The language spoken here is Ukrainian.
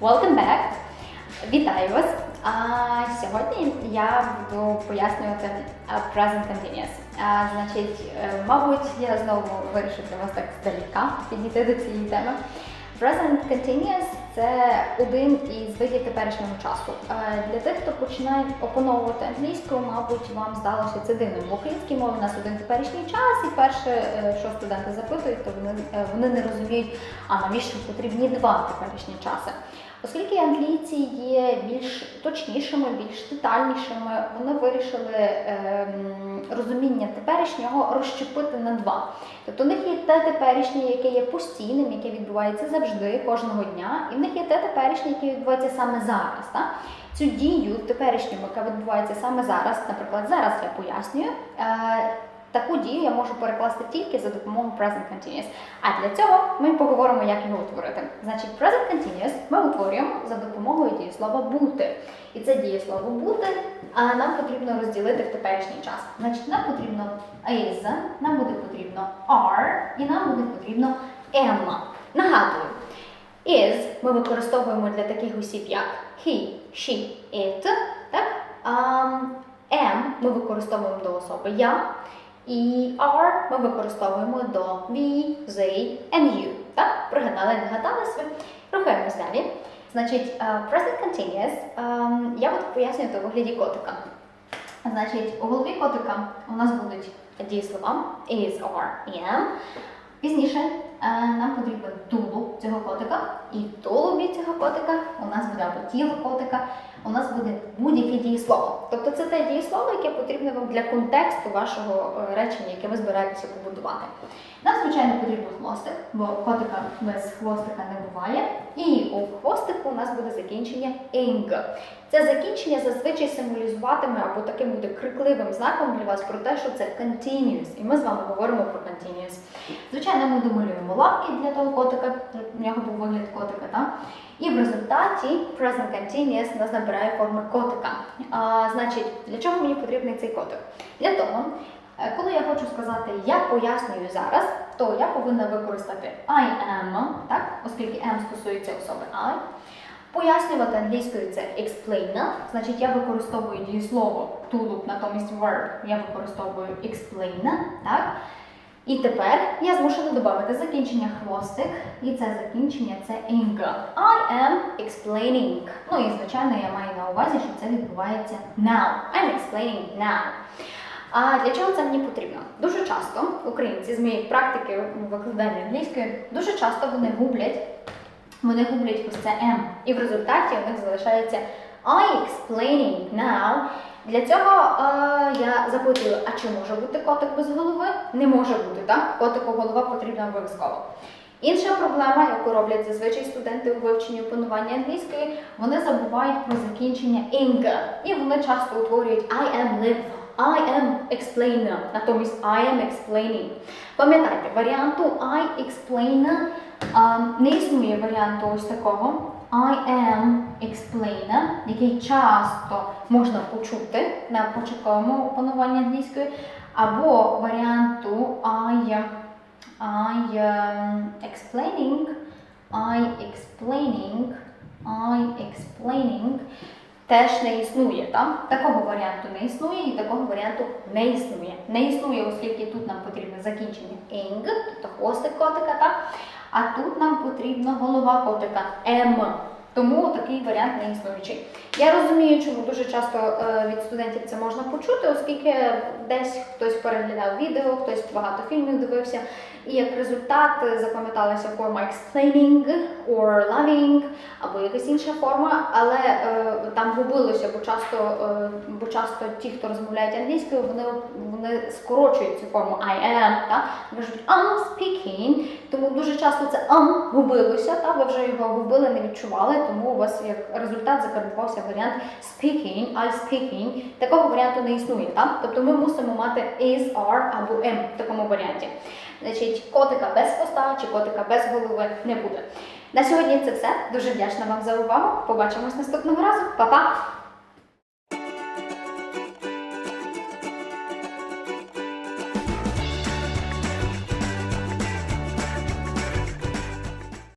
Welcome back! Вітаю вас! А, сьогодні я буду пояснювати present continuous. А, значить, е, мабуть, я знову вирішив для вас так здаліка підійти до цієї теми. Present continuous – це один із видів теперішнього часу. Е, Для тих, хто починає опановувати англійську, мабуть, вам здалося це дивним. В українській мові у нас один теперішній час, і перше, е, що студенти запитують, то вони, е, вони не розуміють, а навіщо потрібні два теперішні часи. Оскільки англійці є більш точнішими, більш детальнішими, вони вирішили ем, розуміння теперішнього розщепити на два. Тобто у них є те теперішнє, яке є постійним, яке відбувається завжди, кожного дня, і в них є те теперішнє, яке відбувається саме зараз. Так? Цю дію теперішню, яка відбувається саме зараз, наприклад, зараз я пояснюю. Е, Таку дію я можу перекласти тільки за допомогою present continuous. А для цього ми поговоримо, як його утворити. Значить, present continuous ми утворюємо за допомогою дієслова бути. І це дієслово бути, нам потрібно розділити в теперішній час. Значить, нам потрібно is, нам буде потрібно are і нам буде потрібно am. Нагадую, is ми використовуємо для таких осіб, як he, she, it. Так? Um, am ми використовуємо до особи я. І are ми використовуємо до we, they and you. Так? Пригадали, нагадали собі. Рухаємось далі. Значить, е, present continuous ем, я буду пояснювати у вигляді котика. Значить, у голові котика у нас будуть дієслова is, are, am. Пізніше е, нам потрібен тулуб цього котика, і в тулубі цього котика у нас буде або тіло котика, у нас буде будь-яке дієслово. Тобто це те дієслово, яке потрібне вам для контексту вашого е, речення, яке ви збираєтеся побудувати. Нам, звичайно, потрібен хвостик, бо котика без хвостика не буває. І у хвостику у нас буде закінчення ing. Це закінчення зазвичай символізуватиме або таким буде крикливим знаком для вас про те, що це continuous. І ми з вами говоримо про continuous. Звичайно, ми домалюємо лапки для того котика, у нього був вигляд котика, так? І в результаті present continuous нас набирає форми котика. А, значить, для чого мені потрібний цей котик? Для того, е, коли я хочу сказати я пояснюю зараз, то я повинна використати I am, так? оскільки am стосується особи I. Пояснювати англійською це explain, значить я використовую дієслово тулуб, натомість verb я використовую explain, так? І тепер я змушена додати закінчення хвостик, і це закінчення це ing. I am explaining. Ну і звичайно я маю на увазі, що це відбувається now. I'm explaining now. А для чого це мені потрібно? Дуже часто українці з моєї практики викладання англійської дуже часто вони гублять, вони гублять ось це M. І в результаті у них залишається I explaining now. Для цього е, я запитую, а чи може бути котик без голови? Не може бути, так? Котику голова потрібна обов'язково. Інша проблема, яку роблять зазвичай студенти у вивченні опанування англійської, вони забувають про закінчення ing. І вони часто утворюють I am live, I am explainer, натомість I am explaining. Пам'ятайте, варіанту I explainer а, не існує варіанту ось такого. I am explainer, який часто можна почути на початковому опануванні англійської, або варіанту I, I um, explaining, I explaining, I explaining теж не існує. Так? Такого варіанту не існує і такого варіанту не існує. Не існує, оскільки тут нам потрібне закінчення ing, тобто хвостик котика, так? а тут нам потрібна голова котика M. Тому такий варіант не існуючий. Я розумію, чому дуже часто е, від студентів це можна почути, оскільки десь хтось переглядав відео, хтось багато фільмів дивився, і як результат е, запам'яталася форма explaining or loving або якась інша форма, але е, там губилося, бо часто, е, бо часто ті, хто розмовляють англійською, вони, вони скорочують цю форму I am, так? кажуть I'm speaking, тому дуже часто це am губилося, так? ви вже його губили, не відчували, тому у вас як результат закарбувався варіант speaking, I speaking. Такого варіанту не існує, так? Тобто ми мусимо мати is, are або am в такому варіанті. Значить, котика без хвоста чи котика без голови не буде. На сьогодні це все. Дуже вдячна вам за увагу. Побачимось наступного разу. Па-па!